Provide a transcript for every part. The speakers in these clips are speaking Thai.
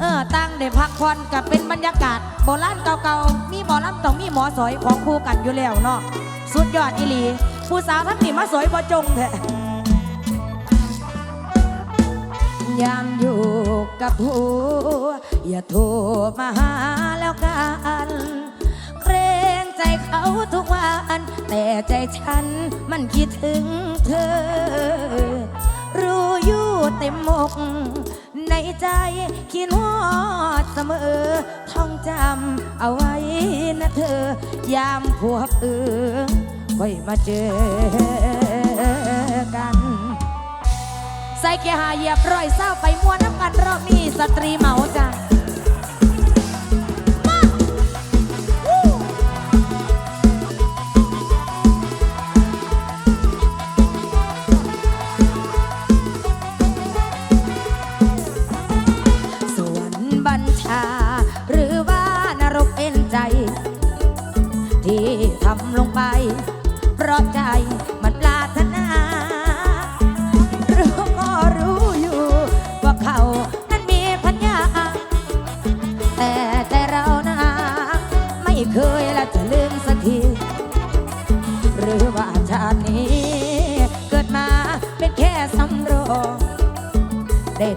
เออตั้งได้พักผ่อนกับเป็นบรรยากาศโบราณเก่าๆ มีหมอลำต้องมีหมอสอยของคู่กันอยู่แล้วเนาะสุดยอดอีหลี ผู้สาวทั้งนี้มาสวยบ่จงแท้ยามอยู่กับผู้อย่าโทรมาหาแล้วกันเกรงใจเขาทุกวันแต่ใจฉันมันคิดถึงเธอ รู้อยู่เต็มอก ในใจคิดฮอดเสมอ ท่องจำเอาไว้นะเธอ ยามพวกเอือค่อยมาเจอกัน ใส่เกียร์หาเหยียบรอยเศร้าไปมัวน้ำกันรอบนี้สตรีเหมาใจ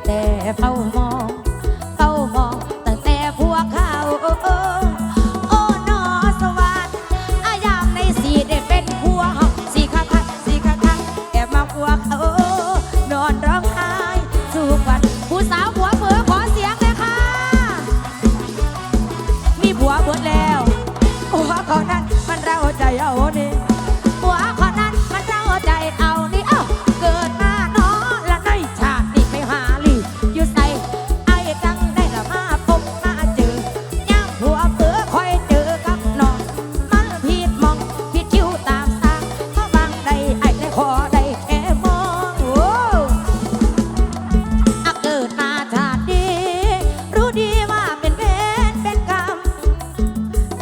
แต่เฝ้ามอง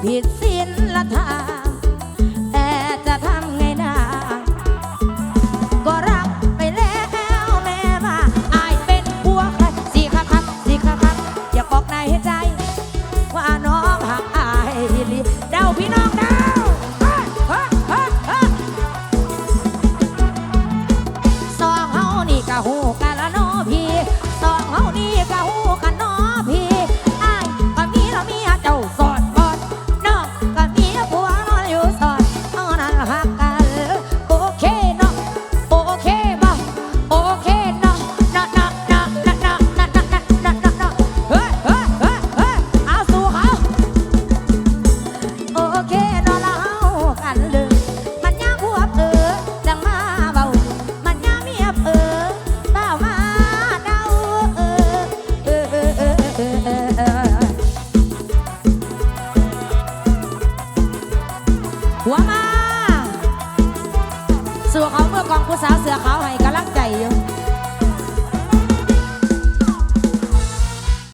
别 เขาเมื่อกองผู้สาวเสือขาวให้กำลังใจอยู่